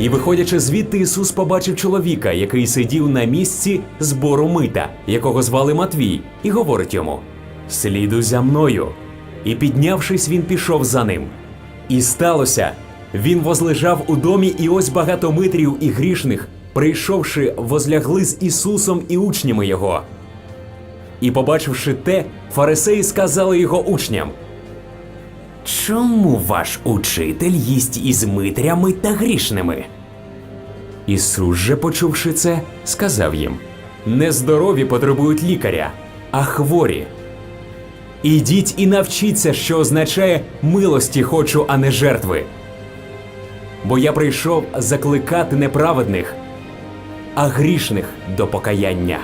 І виходячи звідти, Ісус побачив чоловіка, який сидів на місці збору мита, якого звали Матвій, і говорить йому: Слідуй за мною. І піднявшись, він пішов за ним. І сталося. Він возлежав у домі, і ось багато митрів і грішних, прийшовши, возлягли з Ісусом і учнями його. І побачивши те, фарисеї сказали його учням: Чому ваш учитель їсть із митрями та грішними? Ісус же, почувши це, сказав їм: Нездорові потребують лікаря, а хворі. Ідіть і навчіться, що означає милості хочу, а не жертви. Бо я прийшов закликати неправедних, а грішних до покаяння.